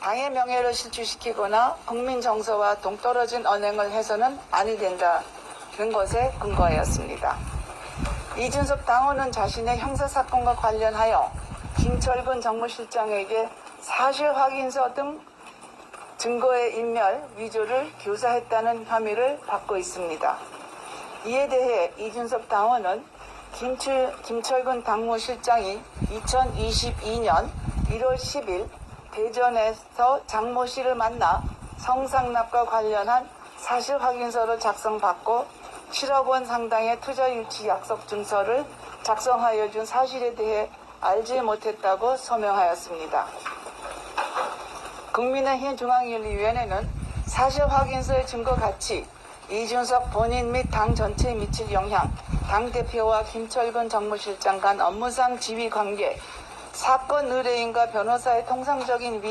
당의 명예를 실추시키거나 국민 정서와 동떨어진 언행을 해서는 아니 된다는 것에 근거하였습니다. 이준석 당원은 자신의 형사 사건과 관련하여 김철근 정무실장에게 사실 확인서 등 증거의 인멸, 위조를 교사했다는 혐의를 받고 있습니다. 이에 대해 이준석 당원은 김철, 김철근 당무실장이 2022년 1월 10일 대전에서 장모 씨를 만나 성상납과 관련한 사실 확인서를 작성받고 7억 원 상당의 투자 유치 약속 증서를 작성하여 준 사실에 대해 알지 못했다고 서명하였습니다. 국민의힘 중앙윤리위원회는 사실 확인서의 증거 가치, 이준석 본인 및 당 전체에 미칠 영향, 당 대표와 김철근 정무실장 간 업무상 지위 관계, 사건 의뢰인과 변호사의 통상적인 위